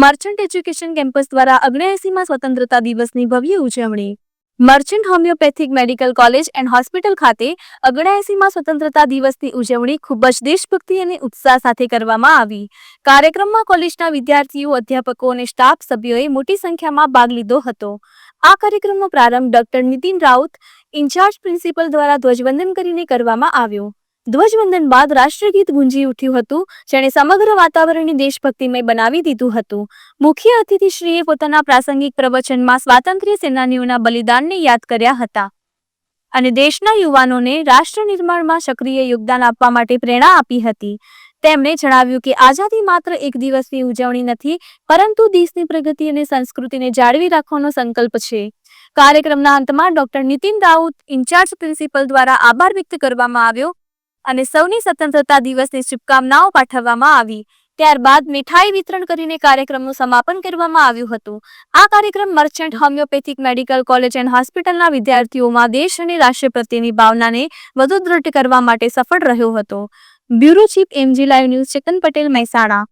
Merchant education campus દ્વારા અગ્નેસીમાં સ્વતંત્રતા દિવસની ભવ્ય ઉજવણી. Merchant homeopathic medical college and hospital ખાતે અગણાએસીમાં સ્વતંત્રતા દિવસની ઉજવણી ખૂબ જ દેશભક્તિ અને ઉત્સાહ સાથે કરવામાં આવી. કાર્યક્રમમાં કોલેજના વિદ્યાર્થીઓ, અધ્યાપકો અને સ્ટાફ સભ્યોએ મોટી સંખ્યામાં ભાગ લીધો હતો. આ કાર્યક્રમનો પ્રારંભ doctor Nitin Raut, in charge principal દ્વારા ધ્વજવંદન કરીને કરવામાં આવ્યો. ધ્વજવંદન બાદ રાષ્ટ્રગીત ગુંજી ઉઠ્યું હતું, જેણે સમગ્ર વાતાવરણને દેશભક્તિમય બનાવી દીધું હતું. મુખ્ય અતિથિશ્રીએ પોતાના પ્રાસંગિક પ્રવચનમાં સ્વાતંત્ર્ય સેનાનીઓના બલિદાનને યાદ કર્યા હતા અને દેશના યુવાનોને રાષ્ટ્ર નિર્માણમાં સક્રિય યોગદાન આપવા માટે પ્રેરણા આપી હતી. તેમણે જણાવ્યું કે આઝાદી માત્ર એક દિવસની ઉજવણી નથી, પરંતુ દેશની પ્રગતિ અને સંસ્કૃતિને જાળવી રાખવાનો સંકલ્પ છે. કાર્યક્રમના અંતમાં doctor Nitin Raut in charge principal દ્વારા આભાર વ્યક્ત કરવામાં આવ્યો અને સૌની સ્વતંત્રતા દિવસની શુભકામનાઓ પાઠવવામાં આવી. ત્યારબાદ મીઠાઈ વિતરણ કરીને કાર્યક્રમનું સમાપન કરવામાં આવ્યું હતું. આ કાર્યક્રમ merchant homeopathic medical college and હોસ્પિટલના વિદ્યાર્થીઓમાં દેશ અને રાષ્ટ્ર પ્રત્યેની ભાવનાને વધુ દૃઢ કરવા માટે સફળ રહ્યો હતો. Bureau chief MG live news Chetan Patel Mehsana.